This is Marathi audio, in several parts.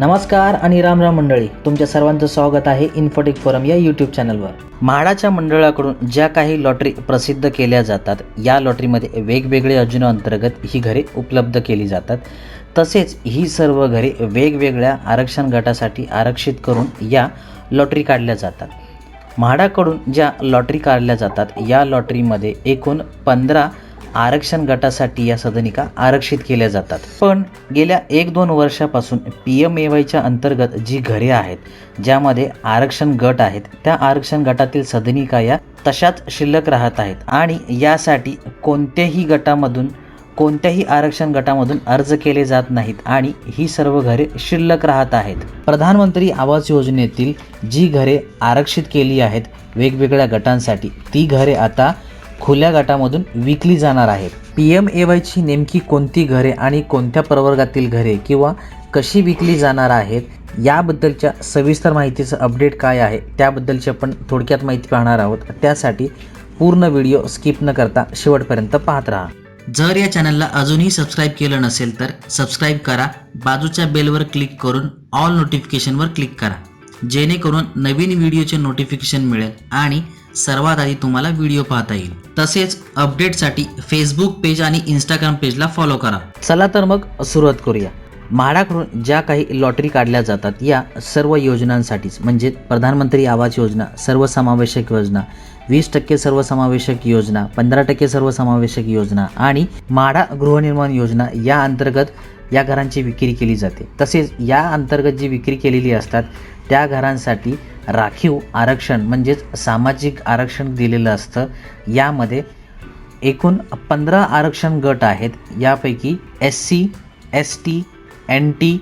नमस्कार आणि राम राम मंडळी तुमच्या सर्वांचं स्वागत आहे इन्फोटेक फोरम या यूट्यूब चॅनलवर म्हाडाच्या मंडळाकडून ज्या काही लॉटरी प्रसिद्ध केल्या जातात या लॉटरीमध्ये वेगवेगळे योजना अंतर्गत ही घरे उपलब्ध केली जातात. तसेच ही सर्व घरे वेगवेगळ्या आरक्षण गटासाठी आरक्षित करून या लॉटरी काढल्या जातात. म्हाडाकडून ज्या लॉटरी काढल्या जातात या लॉटरीमध्ये एकूण पंधरा आरक्षण गटासाठी या सदनिका आरक्षित केल्या जातात. पण गेल्या एक दोन वर्षापासून पी एम ए वायच्या अंतर्गत जी घरे आहेत ज्यामध्ये आरक्षण गट आहेत त्या आरक्षण गटातील सदनिका या तशाच शिल्लक राहत आहेत आणि यासाठी कोणत्याही गटामधून कोणत्याही आरक्षण गटामधून अर्ज केले जात नाहीत आणि ही सर्व घरे शिल्लक राहत आहेत. प्रधानमंत्री आवास योजनेतील जी घरे आरक्षित केली आहेत वेगवेगळ्या गटांसाठी ती घरे आता खुल्या गटामधून विकली जाणार आहेत. पी एम ए वायची नेमकी कोणती घरे आणि कोणत्या प्रवर्गातील घरे किंवा कशी विकली जाणार आहेत याबद्दलच्या सविस्तर माहितीचं अपडेट काय आहे त्याबद्दलची आपण थोडक्यात माहिती पाहणार आहोत. त्यासाठी पूर्ण व्हिडिओ स्किप न करता शेवटपर्यंत पाहत राहा. जर या चॅनलला अजूनही सबस्क्राईब केलं नसेल तर सबस्क्राईब करा बाजूच्या बेलवर क्लिक करून ऑल नोटिफिकेशनवर क्लिक करा. जेणेकरून नवीन व्हिडिओचे नोटिफिकेशन मिळेल आणि सर्वात आधी तुम्हाला व्हिडिओ पाहता येईल. तसेच अपडेटसाठी फेसबुक पेज आणि इंस्टाग्राम पेजला फॉलो करा. चला तर मग सुरुवात करूया. म्हाडाकडून ज्या काही लॉटरी काढल्या जातात या सर्व योजनांसाठीच म्हणजे प्रधानमंत्री आवास योजना सर्वसमावेशक योजना वीस टक्के सर्वसमावेशक योजना पंधरा टक्के सर्वसमावेशक योजना आणि म्हाडा गृहनिर्माण योजना या अंतर्गत या घरांची विक्री केली जाते. तसेच या अंतर्गत जी विक्री केलेली असतात त्या घरांसाठी राखीव आरक्षण म्हणजेच सामाजिक आरक्षण दिलेलं असतं. यामध्ये एकूण पंधरा आरक्षण गट आहेत. यापैकी S C S T N T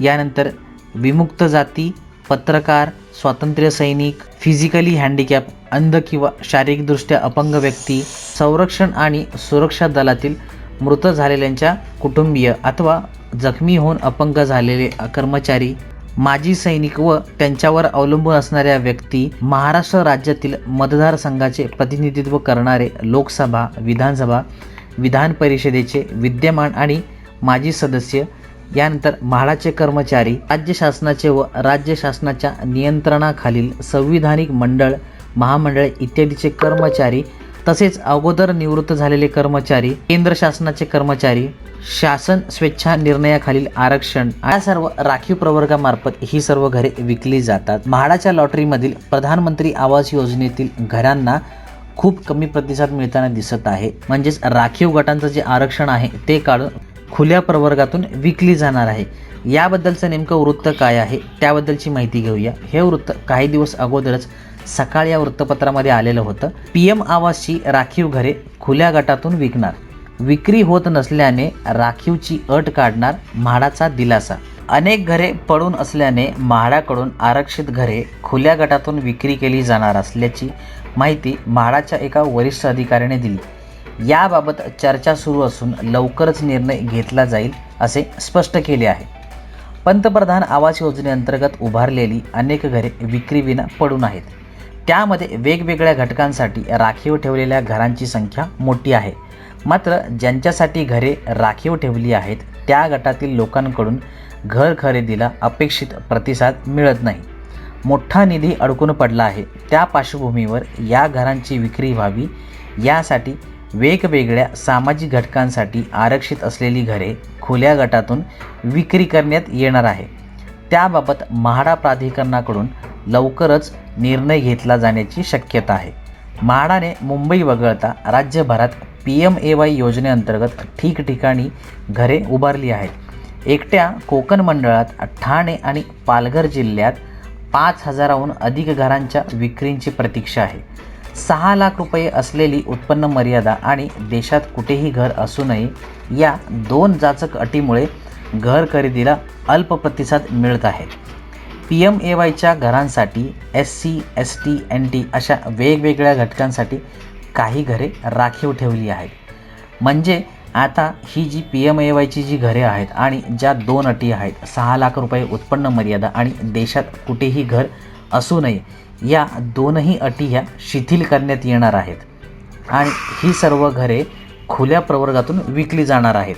यानंतर विमुक्त जाती पत्रकार स्वातंत्र्य सैनिक फिजिकली हँडिकॅप अंध किंवा शारीरिकदृष्ट्या अपंग व्यक्ती संरक्षण आणि सुरक्षा दलातील मृत झालेल्यांच्या कुटुंबीय अथवा जखमी होऊन अपंग झालेले कर्मचारी माजी सैनिक व त्यांच्यावर अवलंबून असणाऱ्या व्यक्ती महाराष्ट्र राज्यातील मतदारसंघाचे प्रतिनिधित्व करणारे लोकसभा विधानसभा विधान परिषदेचे विद्यमान आणि माजी सदस्य यानंतर म्हाडाचे कर्मचारी राज्य शासनाचे व राज्य शासनाच्या नियंत्रणाखालील संविधानिक मंडळ महामंडळ इत्यादीचे कर्मचारी तसेच अगोदर निवृत्त झालेले कर्मचारी केंद्र शासनाचे कर्मचारी शासन स्वेच्छा निर्णयाखालील आरक्षण या सर्व राखीव प्रवर्गामार्फत ही सर्व घरे विकली जातात. म्हाडाच्या लॉटरीमधील प्रधानमंत्री आवास योजनेतील घरांना खूप कमी प्रतिसाद मिळताना दिसत आहे. म्हणजेच राखीव गटांचं जे आरक्षण आहे ते काढून खुल्या प्रवर्गातून विकली जाणार आहे. याबद्दलचं नेमकं वृत्त काय आहे त्याबद्दलची माहिती घेऊया. हे वृत्त काही दिवस अगोदरच सकाळ या वृत्तपत्रामध्ये आलेलं होतं पी एम आवासची राखीव घरे खुल्या गटातून विकणार. विक्री होत नसल्याने राखीवची अट काढणार म्हाडाचा दिलासा. अनेक घरे पडून असल्याने म्हाडाकडून आरक्षित घरे खुल्या गटातून विक्री केली जाणार असल्याची माहिती म्हाडाच्या एका वरिष्ठ अधिकाऱ्याने दिली. याबाबत चर्चा सुरू असून लवकरच निर्णय घेतला जाईल असे स्पष्ट केले आहे. पंतप्रधान आवास योजनेअंतर्गत उभारलेली अनेक घरे विक्रीविना पडून आहेत. त्यामध्ये वेगवेगळ्या घटकांसाठी राखीव ठेवलेल्या घरांची संख्या मोठी आहे. मात्र ज्यांच्यासाठी घरे राखीव ठेवली आहेत त्या गटातील लोकांकडून घर खरेदीला अपेक्षित प्रतिसाद मिळत नाही. मोठा निधी अडकून पडला आहे. त्या पार्श्वभूमीवर या घरांची विक्री व्हावी यासाठी वेगवेगळ्या सामाजिक घटकांसाठी आरक्षित असलेली घरे खुल्या गटातून विक्री करण्यात येणार आहे. त्याबाबत म्हाडा प्राधिकरणाकडून लवकरच निर्णय घेतला जाण्याची शक्यता आहे. म्हाडाने मुंबई वगळता राज्यभरात पी एम ए वाय योजनेअंतर्गत ठिकठिकाणी घरे उभारली आहेत. एकट्या कोकण मंडळात ठाणे आणि पालघर जिल्ह्यात पाच हजाराहून अधिक घरांच्या विक्रींची प्रतीक्षा आहे. सहा लाख रुपये असलेली उत्पन्न मर्यादा आणि देशात कुठेही घर असू नये या दोन जाचक अटीमुळे घर खरेदीला अल्प प्रतिसाद मिळत आहे. पी एम ए वायच्या घरांसाठी S C S T N T अशा वेगवेगळ्या घटकांसाठी काही घरे राखीव ठेवली आहेत. म्हणजे आता ही जी पी एम ए वायची जी घरे आहेत आणि ज्या दोन अटी आहेत सहा लाख रुपये उत्पन्न मर्यादा आणि देशात कुठेही घर असू नये या दोनही अटी ह्या शिथिल करण्यात येणार आहेत. आणि ही सर्व घरे खुल्या प्रवर्गातून विकली जाणार आहेत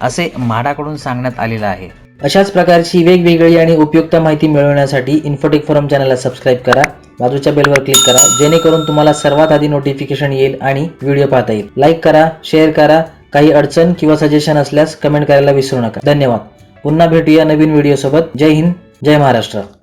असे म्हाडाकडून सांगण्यात आलेलं आहे. अशाच प्रकारची वेगवेगळी आणि उपयुक्त माहिती मिळवण्यासाठी इन्फोटेक फोरम चॅनलला सबस्क्राईब करा. बाजूच्या बेलवर क्लिक करा. जेणेकरून तुम्हाला सर्वात आधी नोटिफिकेशन येईल आणि व्हिडिओ पाहता येईल. लाईक करा शेअर करा. काही अडचण किंवा सजेशन असल्यास कमेंट करायला विसरू नका. धन्यवाद. पुन्हा भेटूया नवीन व्हिडिओसोबत जय हिंद. जय महाराष्ट्र.